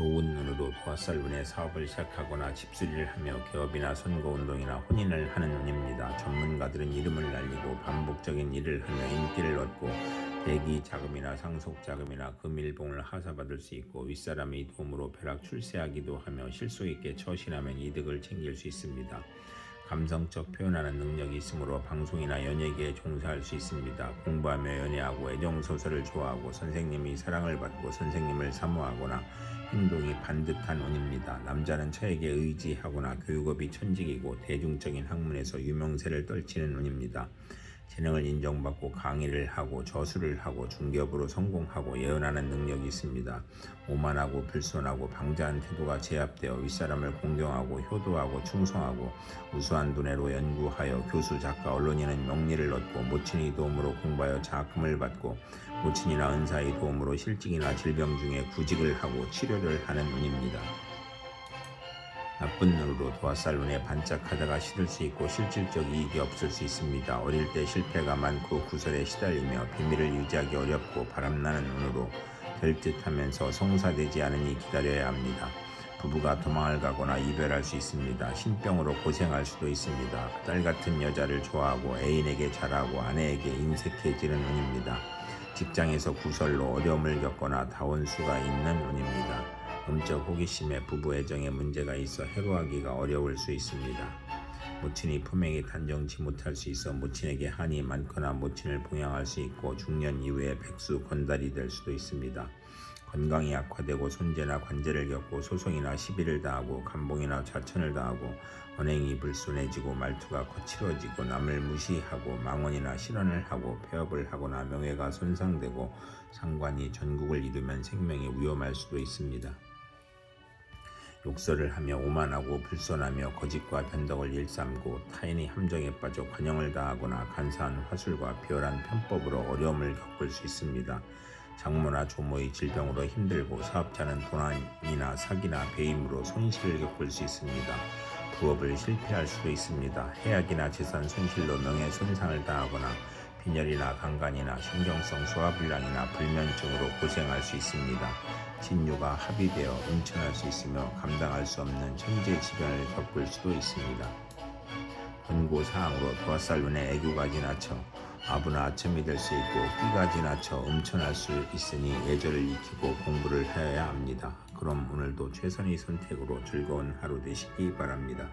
좋은 눈으로 운에 사업을 시작하거나 집수리를 하며 개업이나 선거운동이나 혼인을 하는 운입니다. 전문가들은 이름을 날리고 반복적인 일을 하며 인기를 얻고 대기 자금이나 상속 자금이나 금일봉을 하사받을 수 있고 윗사람의 도움으로 벼락 출세하기도 하며 실속 있게 처신하면 이득을 챙길 수 있습니다. 감성적 표현하는 능력이 있으므로 방송이나 연예계에 종사할 수 있습니다. 공부하며 연애하고 애정소설을 좋아하고 선생님이 사랑을 받고 선생님을 사모하거나 행동이 반듯한 운입니다. 남자는 처에게 의지하거나 교육업이 천직이고 대중적인 학문에서 유명세를 떨치는 운입니다. 재능을 인정받고 강의를 하고 저술을 하고 중개업으로 성공하고 예언하는 능력이 있습니다. 오만하고 불손하고 방자한 태도가 제압되어 윗사람을 공경하고 효도하고 충성하고 우수한 두뇌로 연구하여 교수, 작가, 언론인은 명리를 얻고 모친의 도움으로 공부하여 자금을 받고 모친이나 은사의 도움으로 실직이나 질병 중에 구직을 하고 치료를 하는 운입니다. 나쁜 눈으로 도화살 눈에 반짝하다가 시들 수 있고 실질적 이익이 없을 수 있습니다. 어릴 때 실패가 많고 구설에 시달리며 비밀을 유지하기 어렵고 바람나는 눈으로 될 듯하면서 성사되지 않으니 기다려야 합니다. 부부가 도망을 가거나 이별할 수 있습니다. 신병으로 고생할 수도 있습니다. 딸 같은 여자를 좋아하고 애인에게 잘하고 아내에게 인색해지는 운입니다. 직장에서 구설로 어려움을 겪거나 다원수가 있는 운입니다. 음적 호기심에 부부 애정에 문제가 있어 해로하기가 어려울 수 있습니다. 모친이 품행이 단정치 못할 수 있어 모친에게 한이 많거나 모친을 봉양할 수 있고 중년 이후에 백수 건달이 될 수도 있습니다. 건강이 악화되고 손재나 관제를 겪고 소송이나 시비를 당하고 감봉이나 좌천을 당하고 언행이 불손해지고 말투가 거칠어지고 남을 무시하고 망언이나 실언을 하고 폐업을 하거나 명예가 손상되고 상관이 전국을 잃으면 생명이 위험할 수도 있습니다. 욕설을 하며 오만하고 불손하며 거짓과 변덕을 일삼고 타인의 함정에 빠져 관용을 당하거나 간사한 화술과 비열한 편법으로 어려움을 겪을 수 있습니다. 장모나 조모의 질병으로 힘들고 사업자는 도난이나 사기나 배임으로 손실을 겪을 수 있습니다. 부업을 실패할 수도 있습니다. 해악이나 재산 손실로 명예 손상을 당하거나 빈혈이나 강간이나 신경성 소화불량이나 불면증으로 고생할 수 있습니다. 진유가 합의되어 음천할 수 있으며 감당할 수 없는 천재지변을 겪을 수도 있습니다. 권고 사항으로 도화살 눈에 애교가 지나쳐 아부나 아첨이 될 수 있고 끼가 지나쳐 음천할 수 있으니 예절을 익히고 공부를 해야 합니다. 그럼 오늘도 최선의 선택으로 즐거운 하루 되시기 바랍니다.